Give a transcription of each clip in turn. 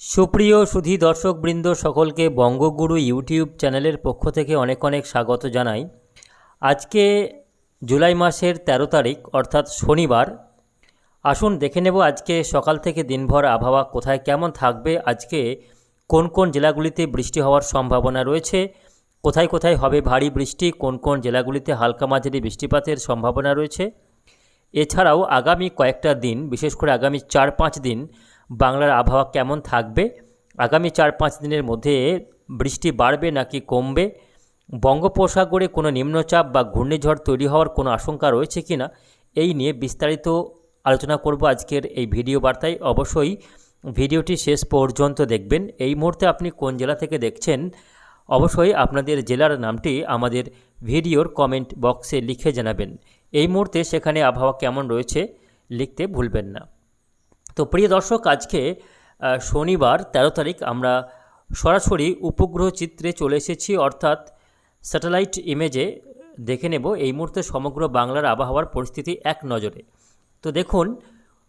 সুপ্রিয় সুধী দর্শকবৃন্দ, সকলকে বঙ্গগুরু ইউটিউব চ্যানেলের পক্ষ থেকে অনেক অনেক স্বাগত জানাই। আজকে জুলাই মাসের ১৩ তারিখ, অর্থাৎ শনিবার। আসুন দেখে নেব আজকে সকাল থেকে দিনভর আবহাওয়া কোথায় কেমন থাকবে, আজকে কোন কোন জেলাগুলিতে বৃষ্টি হওয়ার সম্ভাবনা রয়েছে, কোথায় কোথায় হবে ভারী বৃষ্টি, কোন কোন জেলাগুলিতে হালকা মাঝারি বৃষ্টিপাতের সম্ভাবনা রয়েছে। এছাড়াও আগামী কয়েকটা দিন, বিশেষ করে আগামী চার পাঁচ দিন বাংলার আবহাওয়া কেমন থাকবে? আগামী চার পাঁচ দিনের মধ্যে বৃষ্টি বাড়বে নাকি কমবে? বঙ্গোপসাগরে কোনো নিম্নচাপ বা ঘূর্ণিঝড় তৈরি হওয়ার কোনো আশঙ্কা রয়েছে কি না এই নিয়ে বিস্তারিত আলোচনা করব আজকের এই ভিডিও বার্তায়। অবশ্যই ভিডিওটি শেষ পর্যন্ত দেখবেন। এই মুহূর্তে আপনি কোন জেলা থেকে দেখছেন? অবশ্যই আপনাদের জেলার নামটি আমাদের ভিডিওর কমেন্ট বক্সে লিখে জানাবেন। এই মুহূর্তে সেখানে আবহাওয়া কেমন রয়েছে লিখতে ভুলবেন না। তো প্রিয় দর্শক, আজকে শনিবার ১৩ তারিখ, আমরা সরাসরি উপগ্রহ চিত্রে চলে এসেছি। অর্থাৎ স্যাটেলাইট ইমেজে দেখে নেব এই মুহূর্তে সমগ্র বাংলার আবহাওয়ার পরিস্থিতি এক নজরে। তো দেখুন,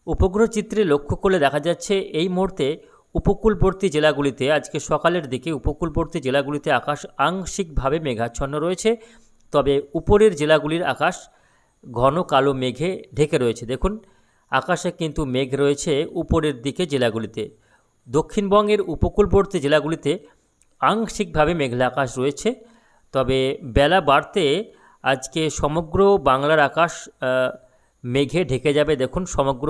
উপগ্রহ চিত্রে লক্ষ্য করলে দেখা যাচ্ছে, এই মুহূর্তে উপকূলবর্তী জেলাগুলিতে, আজকে সকালের দিকে উপকূলবর্তী জেলাগুলিতে আকাশ আংশিকভাবে মেঘাচ্ছন্ন রয়েছে। তবে উপরের জেলাগুলির আকাশ ঘন কালো মেঘে ঢেকে রয়েছে। দেখুন আকাশে কিন্তু মেঘ রয়েছে উপরের দিকে জেলাগুলিতে। দক্ষিণবঙ্গের উপকূলবর্তী জেলাগুলিতে আংশিকভাবে মেঘলা আকাশ রয়েছে। তবে বেলা বাড়তে আজকে সমগ্র বাংলার আকাশ মেঘে ঢেকে যাবে। দেখুন, সমগ্র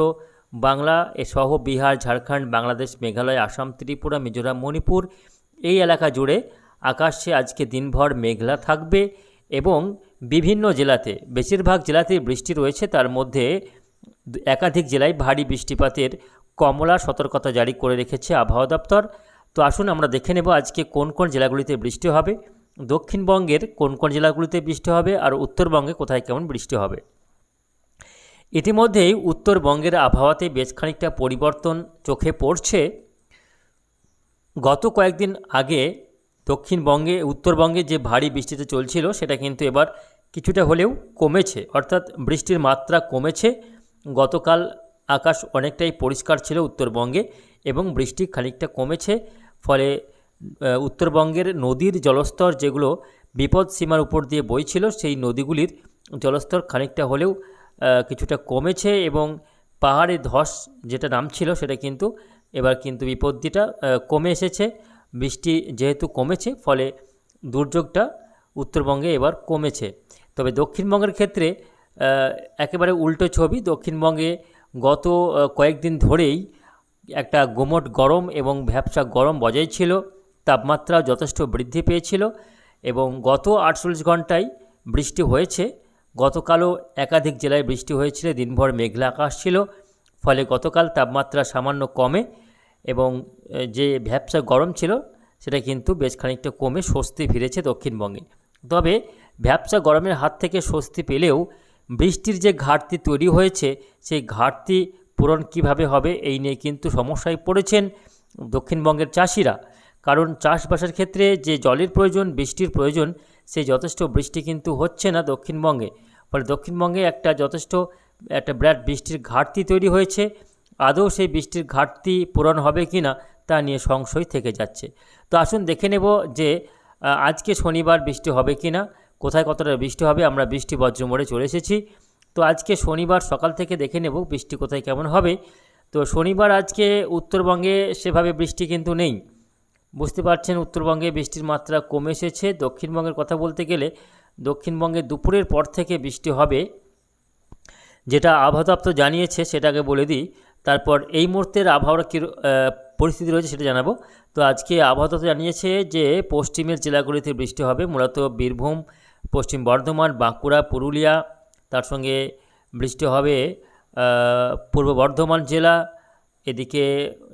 বাংলা সহ বিহার, ঝাড়খণ্ড, বাংলাদেশ, মেঘালয়, আসাম, ত্রিপুরা, মিজোরাম, মণিপুর এই এলাকা জুড়ে আকাশে আজকে দিনভর মেঘলা থাকবে এবং বিভিন্ন জেলাতে, বেশিরভাগ জেলাতেই বৃষ্টি রয়েছে। তার মধ্যে একাধিক জেলায় ভারী বৃষ্টিপাতের কমলা সতর্কতা জারি করে রেখেছে আবহাওয়া দপ্তর। তো আসুন আমরা দেখে নেব আজকে কোন কোন জেলাগুলিতে বৃষ্টি হবে, দক্ষিণবঙ্গের কোন কোন জেলাগুলিতে বৃষ্টি হবে আর উত্তরবঙ্গে কোথায় কেমন বৃষ্টি হবে। ইতিমধ্যেই উত্তরবঙ্গের আবহাওয়াতে বেশ খানিকটা পরিবর্তন চোখে পড়ছে। গত কয়েকদিন আগে দক্ষিণবঙ্গে, উত্তরবঙ্গে যে ভারী বৃষ্টিতে চলছিল সেটা কিন্তু এবার কিছুটা হলেও কমেছে, অর্থাৎ বৃষ্টির মাত্রা কমেছে। গতকাল আকাশ অনেকটাই পরিষ্কার ছিল উত্তরবঙ্গে এবং বৃষ্টি খানিকটা কমেছে ফলে উত্তরবঙ্গের নদীর জলস্তর যেগুলো বিপদ সীমার উপর দিয়ে বইছিল সেই নদীগুলির জলস্তর খানিকটা হলেও কিছুটা কমেছে এবং পাহাড়ে ধস যেটা নামছিল সেটা কিন্তু এবার কিন্তু আহ, কমে এসেছে। বৃষ্টি যেহেতু কমেছে ফলে দুর্যোগটা উত্তরবঙ্গে এবার কমেছে। তবে দক্ষিণবঙ্গের ক্ষেত্রে একেবারে উল্টো ছবি। দক্ষিণবঙ্গে গত কয়েকদিন ধরেই একটা গোমট গরম এবং ভ্যাপসা গরম বজায় ছিল। তাপমাত্রা যথেষ্ট বৃদ্ধি পেয়েছিল এবং গত আটচল্লিশ ঘন্টায় বৃষ্টি হয়েছে। গতকালও একাধিক জেলায় বৃষ্টি হয়েছিল, দিনভর মেঘলা আকাশ ছিল, ফলে গতকাল তাপমাত্রা সামান্য কমে এবং যে ভ্যাপসা গরম ছিল সেটা কিন্তু বেশ খানিকটা কমে স্বস্তি ফিরেছে দক্ষিণবঙ্গে। তবে ভ্যাপসা গরমের হাত থেকে স্বস্তি পেলেও বৃষ্টির যে ঘাটতি তৈরি হয়েছে, সেই ঘাটতি পূরণ কীভাবে হবে এই নিয়ে কিন্তু সমস্যায় পড়েছেন দক্ষিণবঙ্গের চাষিরা। কারণ চাষবাসের ক্ষেত্রে যে জলের প্রয়োজন, বৃষ্টির প্রয়োজন, সেই যথেষ্ট বৃষ্টি কিন্তু হচ্ছে না দক্ষিণবঙ্গে। ফলে দক্ষিণবঙ্গে একটা যথেষ্ট, একটা বিরাট বৃষ্টির ঘাটতি তৈরি হয়েছে। আদৌ সেই বৃষ্টির ঘাটতি পূরণ হবে কি না, তা নিয়ে সংশয় থেকে যাচ্ছে। তো আসুন দেখে নেব যে আজকে শনিবার বৃষ্টি হবে কি না। কোথায় কতটা বৃষ্টি হবে, আমরা বৃষ্টি বজ্র মোড়ে চলে এসেছি। তো আজকে শনিবার সকাল থেকে দেখে নেব বৃষ্টি কোথায় কেমন হবে। তো শনিবার আজকে উত্তরবঙ্গে সেভাবে বৃষ্টি কিন্তু নেই। বুঝতে পারছেন উত্তরবঙ্গে বৃষ্টির মাত্রা কমে এসেছে। দক্ষিণবঙ্গের কথা বলতে গেলে দক্ষিণবঙ্গে দুপুরের পর থেকে বৃষ্টি হবে। যেটা আবহাওয়া দপ্তর জানিয়েছে সেটাকে বলে দিই। তারপর এই মুহূর্তের আবহাওয়ার কী পরিস্থিতি রয়েছে সেটা জানাব। তো আজকে আবহাওয়া দপ্তর জানিয়েছে যে পশ্চিমের জেলাগুলিতে বৃষ্টি হবে, মূলত বীরভূম পশ্চিম বর্ধমান, বাঁকুড়া, পুরুলিয়া, তার সঙ্গে বৃষ্টি হবে পূর্ব বর্ধমান জেলা, এদিকে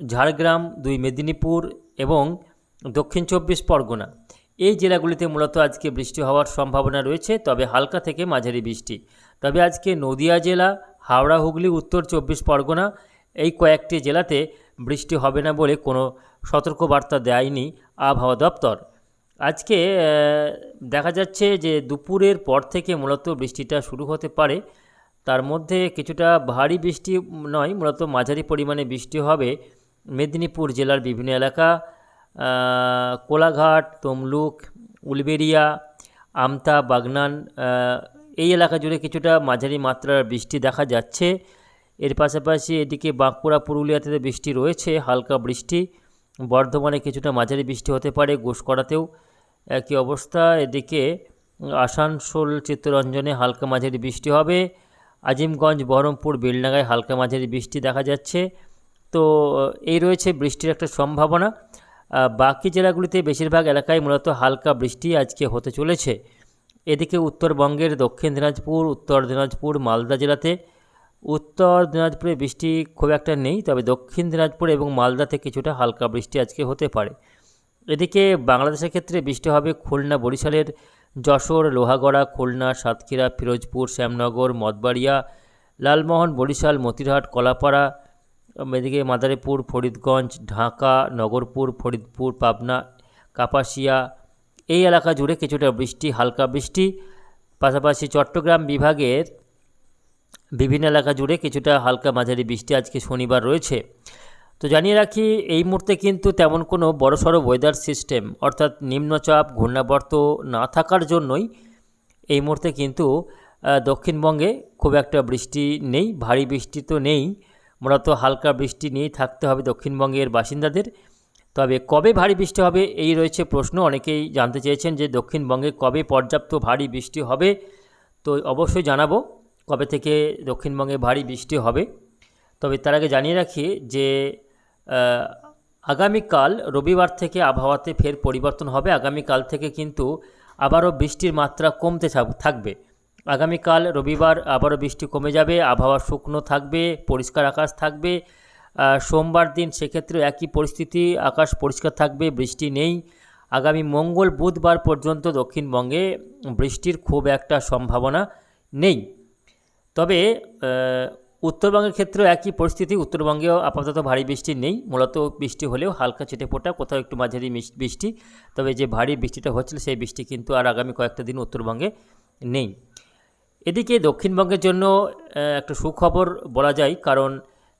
ঝাড়গ্রাম, দুই মেদিনীপুর এবং দক্ষিণ চব্বিশ পরগনা। এই জেলাগুলিতে মূলত আজকে বৃষ্টি হওয়ার সম্ভাবনা রয়েছে, তবে হালকা থেকে মাঝারি বৃষ্টি। তবে আজকে নদিয়া জেলা, হাওড়া, হুগলি, উত্তর চব্বিশ পরগনা এই কয়েকটি জেলাতে বৃষ্টি হবে না বলে কোনো সতর্কবার্তা দেয়নি আবহাওয়া দপ্তর। আজকে দেখা যাচ্ছে যে দুপুরের পর থেকে মূলত বৃষ্টিটা শুরু হতে পারে। তার মধ্যে কিছুটা ভারী বৃষ্টি নয়, মূলত মাঝারি পরিমাণে বৃষ্টি হবে মেদিনীপুর জেলার বিভিন্ন এলাকা। কোলাঘাট, তমলুক উলবেরিয়া আমতা, বাগনান এই এলাকা জুড়ে কিছুটা মাঝারি মাত্রার বৃষ্টি দেখা যাচ্ছে। এর পাশাপাশি এদিকে বাঁকুড়া, পুরুলিয়াতে বৃষ্টি রয়েছে, হালকা বৃষ্টি। বর্ধমানে কিছুটা মাঝারি বৃষ্টি হতে পারে ঘোষকরাতেও একই অবস্থা। এদিকে আসানসোল চিত্তরঞ্জনে হালকা মাঝারি বৃষ্টি হবে। আজিমগঞ্জ, বহরমপুর, বেলডাঙ্গায় হালকা মাঝারি বৃষ্টি দেখা যাচ্ছে। তো, এই রয়েছে বৃষ্টির একটা সম্ভাবনা। বাকি জেলাগুলিতে বেশিরভাগ এলাকায় মূলত হালকা বৃষ্টি আজকে হতে চলেছে। এদিকে উত্তরবঙ্গের দক্ষিণ দিনাজপুর, উত্তর দিনাজপুর, মালদা জেলাতে উত্তর দিনাজপুরে বৃষ্টি খুব একটা নেই, তবে দক্ষিণ দিনাজপুর এবং মালদাতে কিছুটা হালকা বৃষ্টি আজকে হতে পারে। এদিকে বাংলাদেশের ক্ষেত্রে বৃষ্টি হবে খুলনা, বরিশালের যশোর, লোহাগড়া, খুলনা, সাতক্ষীরা, ফিরোজপুর, শ্যামনগর, মঠবাড়িয়া, লালমোহন, বরিশাল, মতিরহাট, কলাপাড়া, এদিকে মাদারীপুর, ফরিদগঞ্জ, ঢাকা, নগরপুর, ফরিদপুর, পাবনা, কাপাসিয়া। এই এলাকা জুড়ে কিছুটা বৃষ্টি, হালকা বৃষ্টি। পাশাপাশি চট্টগ্রাম বিভাগের বিভিন্ন এলাকা জুড়ে কিছুটা হালকা মাঝারি বৃষ্টি আজকে শনিবার রয়েছে। তো জানিয়ে রাখি, এই মুহূর্তে কিন্তু তেমন কোনো বড়সড় ওয়েদার সিস্টেম অর্থাৎ নিম্নচাপ, ঘূর্ণাবর্ত না থাকার জন্যই এই মুহূর্তে কিন্তু দক্ষিণবঙ্গে খুব একটা বৃষ্টি নেই, ভারী বৃষ্টি তো নেই, মূলত হালকা বৃষ্টি নিয়েই থাকতে হবে দক্ষিণবঙ্গের বাসিন্দাদের। তবে কবে ভারী বৃষ্টি হবে, এই রয়েছে প্রশ্ন, অনেকেই জানতে চেয়েছেন যে দক্ষিণবঙ্গে কবে পর্যাপ্ত ভারী বৃষ্টি হবে। তো অবশ্যই জানাব কবে থেকে দক্ষিণবঙ্গে ভারী বৃষ্টি হবে। তবে তার আগে জানিয়ে রাখি যে আগামীকাল রবিবার থেকে আবহাওয়াতে ফের পরিবর্তন হবে। আগামীকাল থেকে কিন্তু আবারও বৃষ্টির মাত্রা কমতে থাক- থাকবে। আগামীকাল রবিবার আবারও বৃষ্টি কমে যাবে, আবহাওয়া শুকনো থাকবে, পরিষ্কার আকাশ থাকবে। সোমবার দিন সেক্ষেত্রে একই পরিস্থিতি, আকাশ পরিষ্কার থাকবে, বৃষ্টি নেই। আগামী মঙ্গল বুধবার পর্যন্ত দক্ষিণবঙ্গে বৃষ্টির খুব একটা সম্ভাবনা নেই। তবে উত্তরবঙ্গের ক্ষেত্রেও একই পরিস্থিতি। উত্তরবঙ্গেও আপাতত ভারী বৃষ্টি নেই। মূলত বৃষ্টি হলেও হালকা ছেটে ফোটা, কোথাও একটু মাঝারি বৃষ্টি। তবে যে ভারী বৃষ্টিটা হচ্ছিল, সেই বৃষ্টি কিন্তু আর আগামী কয়েকটা দিন উত্তরবঙ্গে নেই। এদিকে দক্ষিণবঙ্গের জন্য একটা সুখবর বলা যায়, কারণ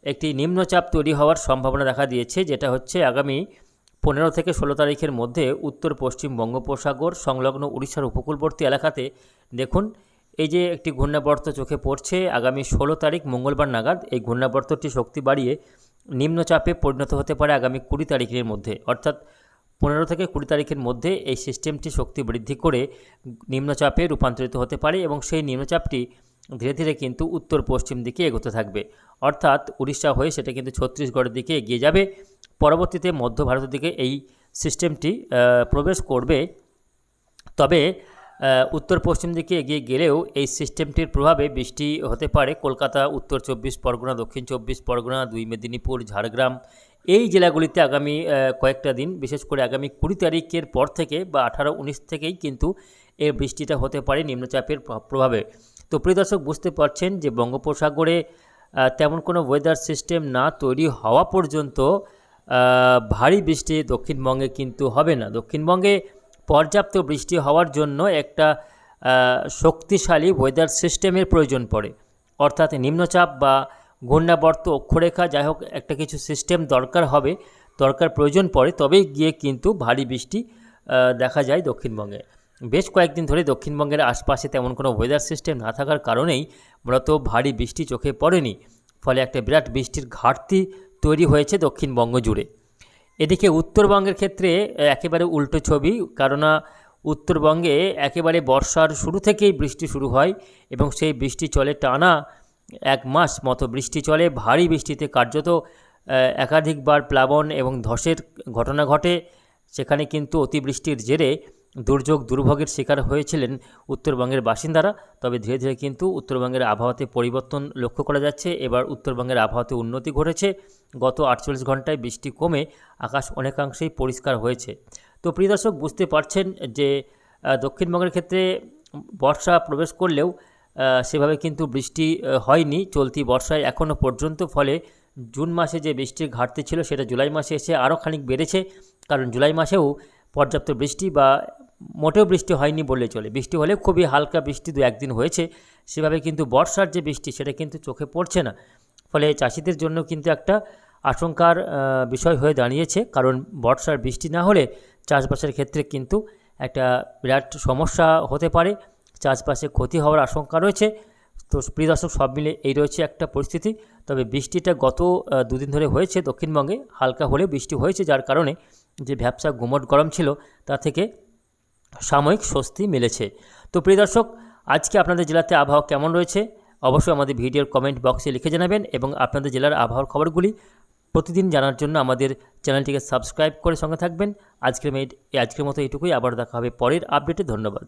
একটি নিম্নচাপ তৈরি হওয়ার সম্ভাবনা দেখা দিয়েছে, যেটা হচ্ছে আগামী পনেরো থেকে ষোলো তারিখের মধ্যে উত্তর পশ্চিম বঙ্গোপসাগর সংলগ্ন উড়িষ্যার উপকূলবর্তী এলাকাতে দেখুন এই যে একটি ঘূর্ণাবর্ত চোখে পড়ছে, আগামী ষোলো তারিখ মঙ্গলবার নাগাদ এই ঘূর্ণাবর্তটি শক্তি বাড়িয়ে নিম্নচাপে পরিণত হতে পারে আগামী কুড়ি তারিখের মধ্যে। অর্থাৎ পনেরো থেকে কুড়ি তারিখের মধ্যে এই সিস্টেমটি শক্তি বৃদ্ধি করে নিম্নচাপে রূপান্তরিত হতে পারে এবং সেই নিম্নচাপটি ধীরে ধীরে কিন্তু উত্তর পশ্চিম দিকে এগোতে থাকবে। অর্থাৎ উড়িষ্যা হয়ে সেটা কিন্তু ছত্তিশগড়ের দিকে এগিয়ে যাবে। পরবর্তীতে মধ্য ভারতের দিকে এই সিস্টেমটি প্রবেশ করবে। তবে উত্তর পশ্চিম দিকে এগিয়ে গেলেও এই সিস্টেমটির প্রভাবে বৃষ্টি হতে পারে কলকাতা, উত্তর চব্বিশ পরগনা, দক্ষিণ চব্বিশ পরগনা, দুই মেদিনীপুর, ঝাড়গ্রাম। এই জেলাগুলিতে আগামী কয়েকটা দিন, বিশেষ করে আগামী কুড়ি তারিখের পর থেকে বা আঠারো, উনিশ থেকেই কিন্তু এই বৃষ্টিটা হতে পারে নিম্নচাপের প্রভাবে। তো প্রিয় দর্শক, বুঝতে পারছেন যে বঙ্গোপসাগরে তেমন কোনো ওয়েদার সিস্টেম না তৈরি হওয়া পর্যন্ত ভারী বৃষ্টি দক্ষিণবঙ্গে কিন্তু হবে না। দক্ষিণবঙ্গে পর্যাপ্ত বৃষ্টি হওয়ার জন্য একটা শক্তিশালী ওয়েদার সিস্টেমের প্রয়োজন পড়ে। অর্থাৎ নিম্নচাপ বা ঘূর্ণাবর্ত অক্ষরেখা যাই হোক, একটা কিছু সিস্টেম দরকার হবে, দরকার প্রয়োজন পড়ে, তবেই গিয়ে কিন্তু ভারী বৃষ্টি দেখা যায় দক্ষিণবঙ্গে। বেশ কয়েকদিন ধরে দক্ষিণবঙ্গের আশপাশে তেমন কোনো ওয়েদার সিস্টেম না থাকার কারণেই মূলত ভারী বৃষ্টি চোখে পড়েনি। ফলে একটা বিরাট বৃষ্টির ঘাটতি তৈরি হয়েছে দক্ষিণবঙ্গ জুড়ে। এদিকে উত্তরবঙ্গের ক্ষেত্রে একেবারে উল্টো ছবি, কেননা উত্তরবঙ্গে একেবারে বর্ষার শুরু থেকেই বৃষ্টি শুরু হয় এবং সেই বৃষ্টি চলে টানা এক মাস মতো বৃষ্টি চলে, ভারী বৃষ্টিতে কার্যত একাধিকবার প্লাবন এবং ধসের ঘটনা ঘটে। সেখানে কিন্তু অতিবৃষ্টির জেরে দুর্যোগ, দুর্ভোগের শিকার হয়েছিলেন উত্তরবঙ্গের বাসিন্দারা। তবে ধীরে ধীরে কিন্তু উত্তরবঙ্গের আবহাওয়াতে পরিবর্তন লক্ষ্য করা যাচ্ছে। এবার উত্তরবঙ্গের আবহাওয়াতে উন্নতি ঘটেছে। গত আটচল্লিশ ঘন্টায় বৃষ্টি কমে আকাশ অনেকাংশেই পরিষ্কার হয়েছে। তো প্রিয় দর্শক, বুঝতে পারছেন যে দক্ষিণবঙ্গের ক্ষেত্রে বর্ষা প্রবেশ করলেও সেভাবে কিন্তু বৃষ্টি হয়নি, চলতি বর্ষায় এখনও পর্যন্ত। ফলে জুন মাসে যে বৃষ্টির ঘাটতি ছিল, সেটা জুলাই মাসে এসে আরও খানিক বেড়েছে। কারণ জুলাই মাসেও পর্যাপ্ত বৃষ্টি বা মোটেও বৃষ্টি হয়নি বললে চলে। বৃষ্টি হলে খুবই হালকা বৃষ্টি দু একদিন হয়েছে। সেভাবে কিন্তু বর্ষার যে বৃষ্টি, সেটা কিন্তু চোখে পড়ছে না। ফলে চাষিদের জন্য কিন্তু একটা আশঙ্কার বিষয় হয়ে দাঁড়িয়েছে। কারণ বর্ষার বৃষ্টি না হলে চাষবাসের ক্ষেত্রে কিন্তু একটা বিরাট সমস্যা হতে পারে। চাষবাসে ক্ষতি হওয়ার আশঙ্কা রয়েছে। তো প্রিয় দর্শক, সব মিলে এই রয়েছে একটা পরিস্থিতি। তবে বৃষ্টিটা গত দুদিন ধরে হয়েছে দক্ষিণবঙ্গে। হালকা হলে বৃষ্টি হয়েছে, যার কারণে যে ভ্যাবসা গুমট গরম ছিল, তা থেকে সাময়িক স্বস্তি মিলেছে। তো প্রিয় দর্শক, আজকে আপনাদের জেলাতে আবহাওয়া কেমন রয়েছে? অবশ্যই আমাদের ভিডিওর কমেন্ট বক্সে লিখে জানাবেন এবং আপনাদের জেলার আবহাওয়ার খবরগুলি প্রতিদিন জানার জন্য আমাদের চ্যানেলটিকে সাবস্ক্রাইব করে সঙ্গে থাকবেন। আজকের মেয়ে আজকের মতো এটুকুই। আবার দেখা হবে পরের আপডেটে ধন্যবাদ।